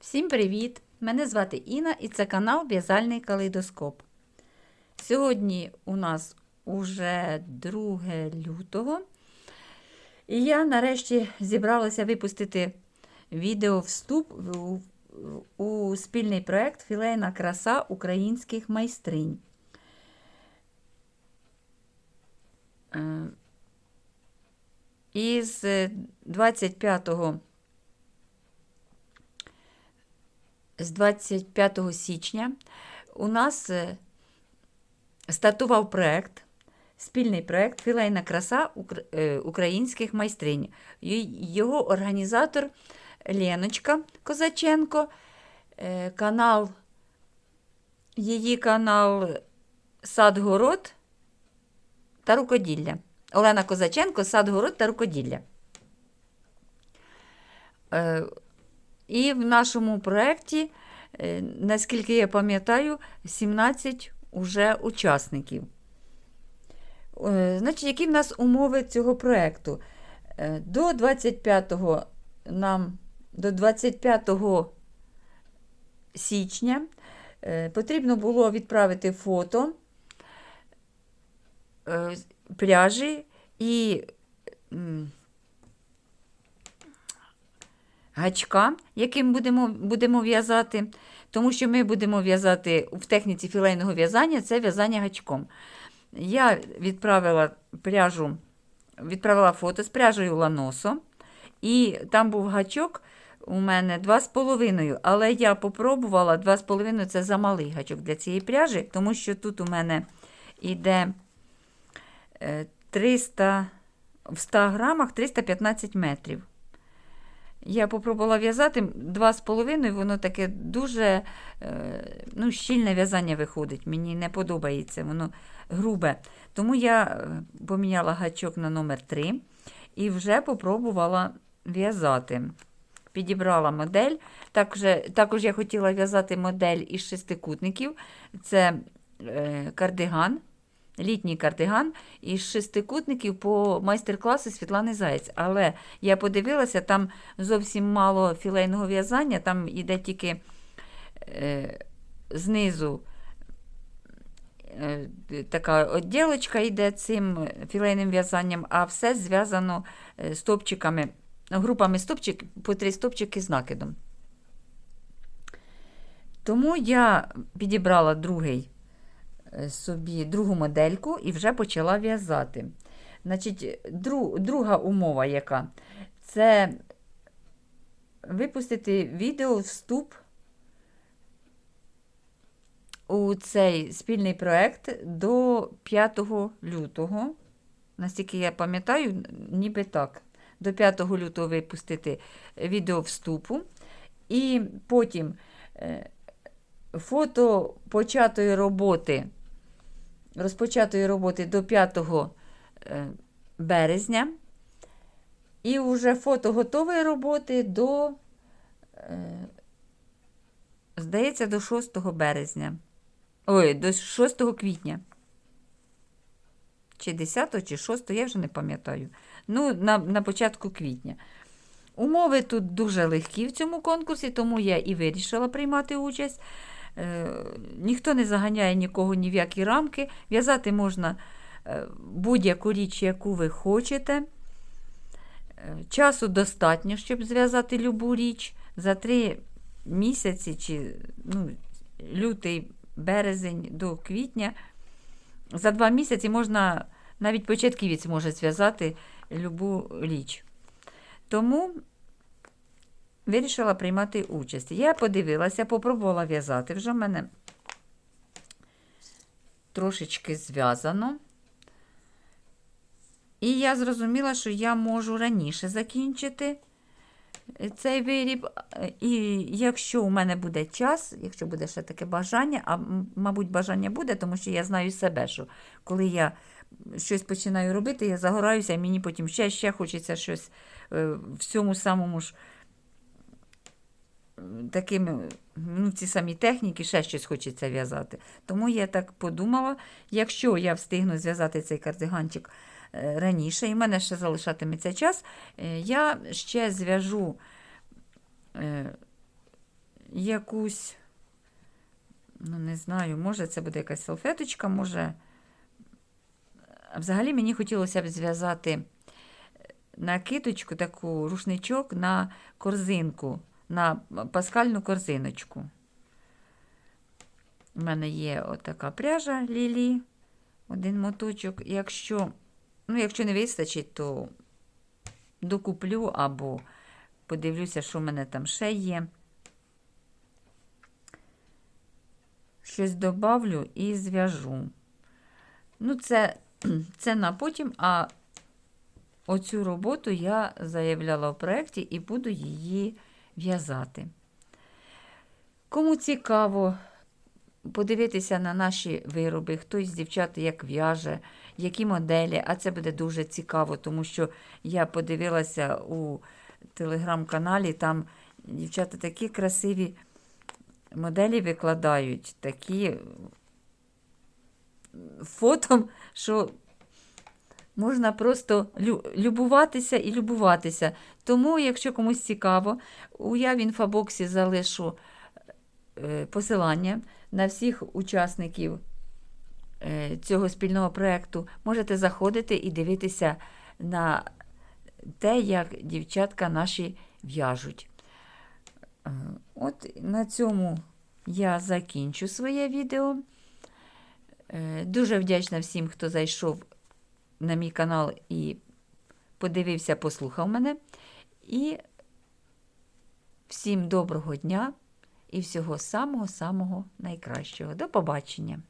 Всім привіт! Мене звати Інна і це канал В'язальний калейдоскоп. Сьогодні у нас уже 2 лютого. І я нарешті зібралася випустити відео вступ у, у спільний проєкт Філейна краса українських майстринь. Е, Із 25 з 25 січня у нас е, стартував проект, спільний проект Філейна краса е, українських майстринь. Його організатор Леночка Козаченко, е, канал, її канал Садгород та рукоділля. Олена Козаченко, Садгород та рукоділля. І в нашому проєкті, е, наскільки я пам'ятаю, 17 уже учасників. Е, Значить, які в нас умови цього проєкту? Е, До 25 нам до 25 січня потрібно було відправити фото пляжі і гачка, яким будемо, будемо в'язати, тому що ми будемо в'язати в техніці філейного в'язання це в'язання гачком. Я відправила пряжу, відправила фото з пряжею ланосо, і там був гачок у мене 2,5, але я попробувала 2,5 це замалий гачок для цієї пряжі, тому що тут у мене йде е, 300, в 100 грамах 315 метрів. Я попробувала в'язати 2,5, воно таке дуже е, ну, щільне в'язання виходить. Мені не подобається, воно грубе. Тому я е, поміняла гачок на номер 3 і вже попробувала в'язати. Підібрала модель. Також, також я хотіла в'язати модель із шестикутників. Це е, кардиган, літній кардиган із шестикутників по майстер-класу Світлани Заєць. Але я подивилася, там зовсім мало філейного в'язання, там йде тільки е, знизу е, така відділочка йде цим філейним в'язанням, а все зв'язано е, стопчиками, групами стопчик, по три стопчики з накидом. Тому я підібрала другий собі другу модельку і вже почала в'язати. Значить, дру, друга умова яка? Це випустити відео вступ у цей спільний проект до 5 лютого. Наскільки я пам'ятаю, ніби так. До 5 лютого випустити відео вступу. І потім е, фото початої роботи, розпочатої роботи до 5 е, березня. І вже фото готової роботи до, е, здається, до 6 березня. Ой, до 6 квітня. Чи 10, чи 6, я вже не пам'ятаю. Ну, на, на початку квітня. Умови тут дуже легкі в цьому конкурсі, тому я і вирішила приймати участь. Е, ніхто не заганяє нікого ні в які рамки. В'язати можна е, будь-яку річ, яку ви хочете. Е, Часу достатньо, щоб зв'язати любу річ. За три місяці, чи ну, лютий, березень до квітня. За два місяці можна, навіть початківець може зв'язати любу річ. Тому вирішила приймати участь. Я подивилася, попробувала в'язати. Вже в мене трошечки зв'язано. І я зрозуміла, що я можу раніше закінчити цей виріб. І якщо у мене буде час, якщо буде ще таке бажання, а мабуть, бажання буде, тому що я знаю себе, що коли я щось починаю робити, я загораюся, і мені потім ще, ще хочеться щось е, в цьому самому ж такими, ну, ці самі техніки, ще щось хочеться в'язати. Тому я так подумала, якщо я встигну зв'язати цей кардиганчик е, раніше, і в мене ще залишатиметься час, е, я ще зв'яжу е, якусь, ну не знаю, може це буде якась салфеточка, може. Взагалі мені хотілося б зв'язати накидочку, таку рушничок на корзинку, на паскальну корзиночку. У мене є отака пряжа лілі, один моточок. Якщо, ну, якщо не вистачить, то докуплю або подивлюся, що в мене там ще є. Щось добавлю і зв'яжу. Ну, це, це на потім, а оцю роботу я заявляла в проєкті і буду її в'язати. Кому цікаво подивитися на наші вироби, хтось з дівчат як в'яже, які моделі, а це буде дуже цікаво, тому що я подивилася у телеграм-каналі, там дівчата такі красиві моделі викладають, такі фото, що можна просто лю- любуватися і любуватися. Тому, якщо комусь цікаво, я в інфобоксі залишу е, посилання на всіх учасників е, цього спільного проєкту. Можете заходити і дивитися на те, як дівчатка наші в'яжуть. Е, От на цьому я закінчу своє відео. Дуже вдячна всім, хто зайшов на мій канал і подивився, послухав мене. І всім доброго дня і всього самого-самого найкращого. До побачення!